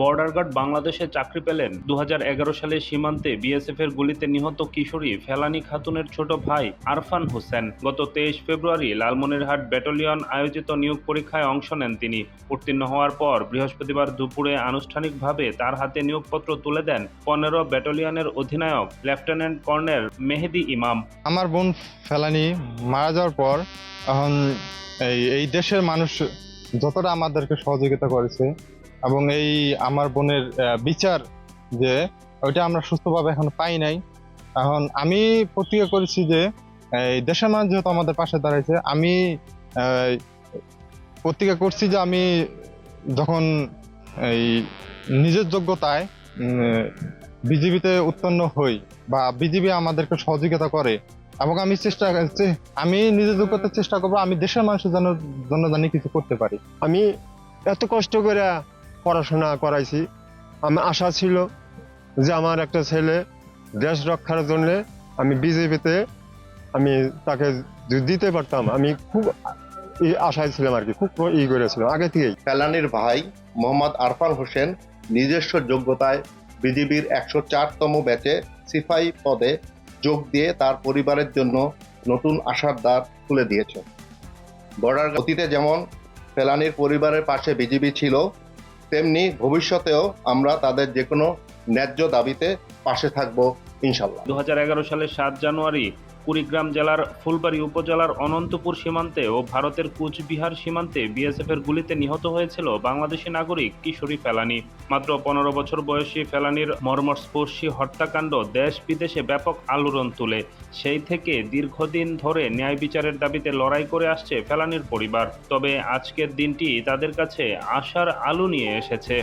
Border guard বাংলাদেশে চাকরি পেলেন। দু সালে সীমান্তে বিএসএফ এর গুলিতে নিহত কিশোরী ফেলানি খাতুনের ছোট ভাই আরফান হোসেন। গত তেইশ ফেব্রুয়ারি লালমনিরহাট ব্যাটালিয়ন আয়োজিত নিয়োগ পরীক্ষায় অংশ নেন তিনি। উত্তীর্ণ হওয়ার পর বৃহস্পতিবার দুপুরে আনুষ্ঠানিকভাবে তার হাতে নিয়োগপত্র তুলে দেন পনেরো ব্যাটালিয়নের অধিনায়ক লেফটেন্যান্ট কর্নেল মেহেদি ইমাম। আমার বোন ফেলানি মারা যাওয়ার পর এখন এই দেশের মানুষ যতটা আমাদেরকে সহযোগিতা করেছে এবং এই আমার বোনের বিচার যে ওইটা আমরা সুস্থভাবে এখন পাই নাই। এখন আমি প্রতিজ্ঞা করেছি যে, এই দেশের মানুষ যেহেতু আমাদের পাশে দাঁড়াইছে, আমি প্রতিজ্ঞা করছি যে আমি যখন এই নিজের যোগ্যতায় বিজিবিতে উৎপন্ন হই বা বিজিবি আমাদেরকে সহযোগিতা করে, এবং আমি চেষ্টা আমি নিজের যোগ্যতা চেষ্টা করব, আমি দেশের মানুষের জন্য জন্য জানি কিছু করতে পারি। আমি এত কষ্ট করে পড়াশোনা করাইছি। আমার আশা ছিল যে আমার একটা ছেলে দেশ রক্ষার জন্য আমি বিজেপিতে আমি তাকে দিতে পারতাম। আমি খুব আশায় ছিলাম আর কি, খুব ই করেছিলাম। আগে থেকেই। ফেলানির ভাই মোহাম্মদ আরফান হোসেন নিজস্ব যোগ্যতায় বিজিবির একশো চারতম ব্যাচে সিফাই পদে যোগ দিয়ে তার পরিবারের জন্য নতুন আশার দ্বার খুলে দিয়েছে। বর্ডার অতীতে যেমন ফেলানির পরিবারের পাশে বিজিবি ছিল তেমনি ভবিষ্যতেও আমরা তাদের যে কোনো ন্যায্য দাবিতে পাশে থাকব ইনশাল্লাহ দু সালের সাত জানুয়ারি কুড়িগ্রাম জেলার ফুলবাড়ি উপজেলার অনন্তপুর সীমান্তে ও ভারতের কুচবিহার সীমান্তে বিএসএফ এর গুলিতে নিহত হয়েছিল বাংলাদেশি নাগরিক কিশোরী ফেলানি। মাত্র পনেরো বছর বয়সী ফেলানির মর্মস্পর্শী হত্যাকাণ্ড দেশ বিদেশে ব্যাপক আলোড়ন তুলে। সেই থেকে দীর্ঘদিন ধরে ন্যায় বিচারের দাবিতে লড়াই করে আসছে ফেলানির পরিবার। তবে আজকের দিনটি তাদের কাছে আশার আলো নিয়ে এসেছে।